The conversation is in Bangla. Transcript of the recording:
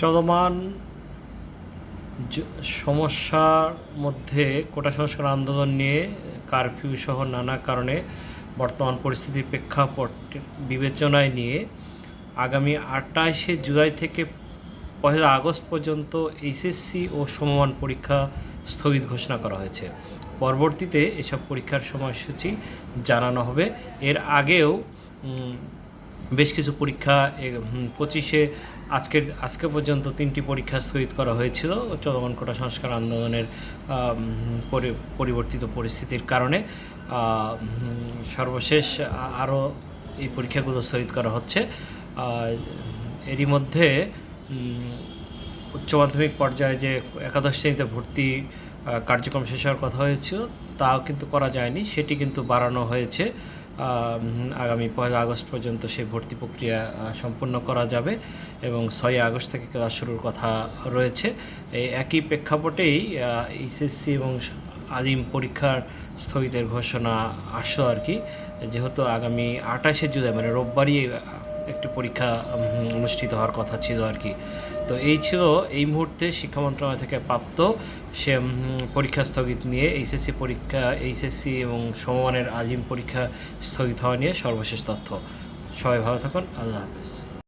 চলমান সমস্যার মধ্যে কোটা সংস্কার আন্দোলন নিয়ে কারফিউ সহ নানা কারণে বর্তমান পরিস্থিতির প্রেক্ষাপট বিবেচনায় নিয়ে আগামী আটাইশে জুলাই থেকে পয়লা আগস্ট পর্যন্ত এইচএসসি ও সমমান পরীক্ষা স্থগিত ঘোষণা করা হয়েছে। পরবর্তীতে এসব পরীক্ষার সময়সূচি জানানো হবে। এর আগেও বেশ কিছু পরীক্ষা পঁচিশে আজকের, আজকে পর্যন্ত তিনটি পরীক্ষা স্থগিত করা হয়েছিল চলমান কোটা সংস্কার আন্দোলনের পরিবর্তিত পরিস্থিতির কারণে। সর্বশেষ আরও এই পরীক্ষাগুলো স্থগিত করা হচ্ছে। এরই মধ্যে উচ্চ মাধ্যমিক পর্যায়ে যে একাদশ শ্রেণীতে ভর্তি কার্যক্রম শেষ হওয়ার কথা হয়েছিল, তাও কিন্তু করা যায়নি, সেটি কিন্তু বাড়ানো হয়েছে। আগামী পয়লা আগস্ট পর্যন্ত সেই ভর্তি প্রক্রিয়া সম্পন্ন করা যাবে এবং ছয় আগস্ট থেকে ক্লাস শুরুর কথা রয়েছে। এই একই প্রেক্ষাপটেই এইচএসসি এবং আজিম পরীক্ষার স্থগিতের ঘোষণা আসলো আর কি। যেহেতু আগামী আঠাশে জুলাই মানে রোববারই একটি পরীক্ষা অনুষ্ঠিত হওয়ার কথা ছিল আর কি। তো এই ছিল এই মুহূর্তে শিক্ষা মন্ত্রণালয় থেকে প্রাপ্ত সে পরীক্ষা স্থগিত নিয়ে, এইচএসসি পরীক্ষা, এইচএসসি এবং সমমানের আজিম পরীক্ষা স্থগিত হওয়া নিয়ে সর্বশেষ তথ্য। সবাই ভালো থাকুন, আল্লাহ হাফেজ।